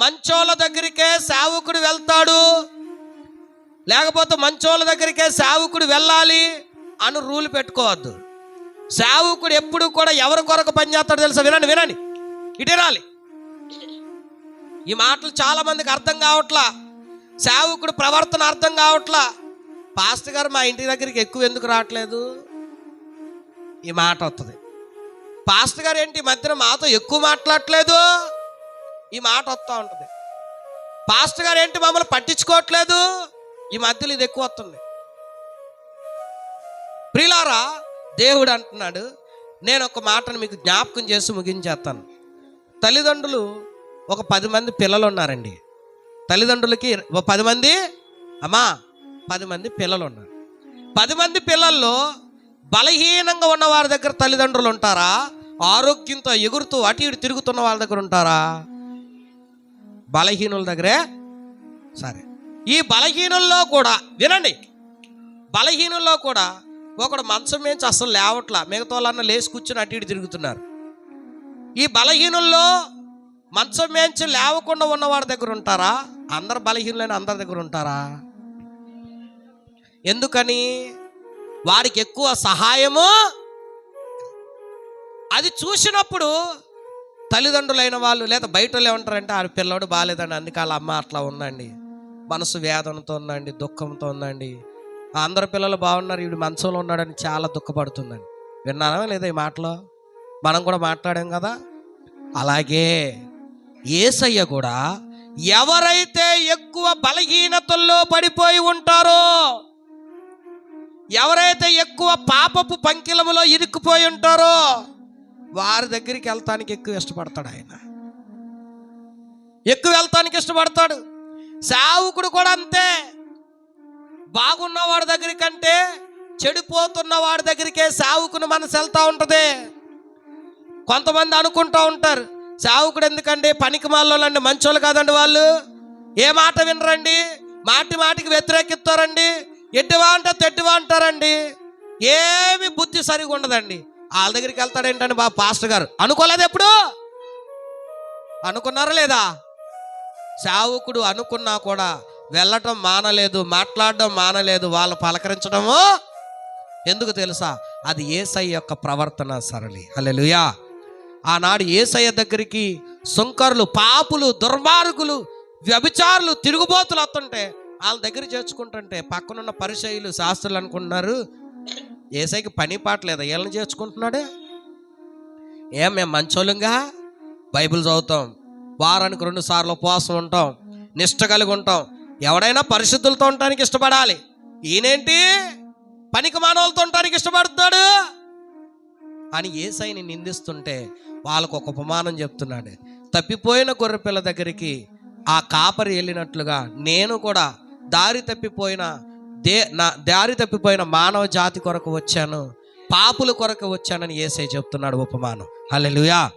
మంచోళ్ళ దగ్గరికే సేవకుడు వెళ్తాడు. లేకపోతే మంచోళ్ళ దగ్గరికే సేవకుడు వెళ్ళాలి అని రూల్ పెట్టుకోవద్దు. సేవకుడు ఎప్పుడు కూడా ఎవరి కొరకు పనిచేస్తాడు తెలుసా? వినండి వినండి. ఇటేరాలి ఈ మాటలు చాలా మందికి అర్థం కావట్లా? సేవకుడు ప్రవర్తన అర్థం కావట్లా? పాస్టర్ గారు మా ఇంటి దగ్గరికి ఎక్కువ ఎందుకు రావట్లేదు? ఈ మాట వస్తుంది పాస్టర్ గారు ఏంటి ఈ మధ్యన మాతో ఎక్కువ మాట్లాడట్లేదు? ఈ మాట వస్తూ ఉంటుంది. పాస్టర్ గారు ఏంటి మమ్మల్ని పట్టించుకోవట్లేదు? ఈ మధ్యలో ఇది ఎక్కువ వస్తుంది. ప్రిలారా దేవుడు అంటున్నాడు నేను ఒక మాటను మీకు జ్ఞాపకం చేసి ముగించేస్తాను. తల్లిదండ్రులు ఒక పది మంది పిల్లలు ఉన్నారండి తల్లిదండ్రులకి ఒక పది మంది అమ్మా పది మంది పిల్లలు ఉన్నారు పది మంది పిల్లల్లో బలహీనంగా ఉన్న వారి దగ్గర తల్లిదండ్రులు ఉంటారా? ఆరోగ్యంతో ఎగురుతూ అటు ఇటు తిరుగుతున్న వాళ్ళ దగ్గర ఉంటారా? బలహీనుల దగ్గరే? సరే. ఈ బలహీనుల్లో కూడా వినండి. బలహీనుల్లో కూడా ఒకడు మంచం నుంచి అసలు లేవట్లా మిగతా వాళ్ళన్న లేచి కూర్చుని అటు ఇటు తిరుగుతున్నారు. ఈ బలహీనుల్లో మంచం మేంచి లేవకుండా ఉన్నవాడి దగ్గర ఉంటారా? అందరు బలహీనులైన అందరి దగ్గర ఉంటారా? ఎందుకని? వారికి ఎక్కువ సహాయము అది చూసినప్పుడు తల్లిదండ్రులైన వాళ్ళు లేదా బయట వాళ్ళు ఏమంటారంటే ఆ పిల్లోడు బాగాలేదండి అందుకే వాళ్ళ అమ్మ అట్లా ఉందండి. మనసు వేదనతో ఉందండి దుఃఖంతో ఉందండి. అందరు పిల్లలు బాగున్నారు వీడు మంచంలో ఉన్నాడని చాలా దుఃఖపడుతుందండి. విన్నానా లేదా ఈ మాటలో? మనం కూడా మాట్లాడాం కదా. అలాగే ఏసయ్య కూడా ఎవరైతే ఎక్కువ బలహీనతల్లో పడిపోయి ఉంటారో ఎవరైతే ఎక్కువ పాపపు పంకిలములో ఇరుక్కుపోయి ఉంటారో వారి దగ్గరికి వెళ్తానికి ఎక్కువ ఇష్టపడతాడు ఆయన. ఎక్కువ వెళ్తానికి ఇష్టపడతాడు. సేవకుడు కూడా అంతే. బాగున్న వాడి దగ్గరికి కంటే చెడిపోతున్న వాడి దగ్గరికే సేవకుని మనసు వెళ్తూ ఉంటుంది. కొంతమంది అనుకుంటూ ఉంటారు సేవకుడు ఎందుకండి? పనికి మాలోళ్ళండి మంచోళ్ళు కాదండి వాళ్ళు. ఏ మాట వినరండి? మాటి మాటికి వ్యతిరేకిస్తారండి? ఎట్టివా అంటే తెట్టివా అంటారండి? ఏమి బుద్ధి సరిగా ఉండదండి వాళ్ళ దగ్గరికి వెళ్తాడేంటండి బా పాస్టర్ గారు? అనుకోలేదు ఎప్పుడు? అనుకున్నారా లేదా? సావుకుడు అనుకున్నా కూడా వెళ్ళటం మానలేదు మాట్లాడడం మానలేదు వాళ్ళు పలకరించడము ఎందుకు తెలుసా? అది ఏసై యొక్క ప్రవర్తన సరళి. హల్లెలూయా. ఆనాడు ఏసయ్య దగ్గరికి సుంకరులు పాపులు దుర్మార్గులు వ్యభిచారులు తిరుగుబోతులు వస్తుంటే వాళ్ళ దగ్గర చేర్చుకుంటుంటే పక్కనున్న పరిచయులు శాస్త్రులు అనుకుంటున్నారు ఏసైకి పని పాట లేదా? వీళ్ళని చేర్చుకుంటున్నాడే? ఏం మేము మంచోళ్ళంగా? బైబిల్ చదువుతాం. వారానికి రెండు సార్లు ఉపవాసం ఉంటాం. నిష్ట కలిగి ఉంటాం. ఎవడైనా పరిశుద్ధులతో ఉండటానికి ఇష్టపడాలి. ఈయనేంటి? పనికి మానవులతో ఉండటానికి ఇష్టపడుతున్నాడు? అని ఏసైని నిందిస్తుంటే వాళ్ళకు ఒక ఉపమానం చెప్తున్నాడు. తప్పిపోయిన గొర్రెపిల్ల దగ్గరికి ఆ కాపరి వెళ్ళినట్లుగా నేను కూడా దారి తప్పిపోయిన దే నా దారి తప్పిపోయిన మానవ జాతి కొరకు వచ్చాను. పాపుల కొరకు వచ్చానని ఏసై చెప్తున్నాడు ఉపమానం. అల్లెలుయా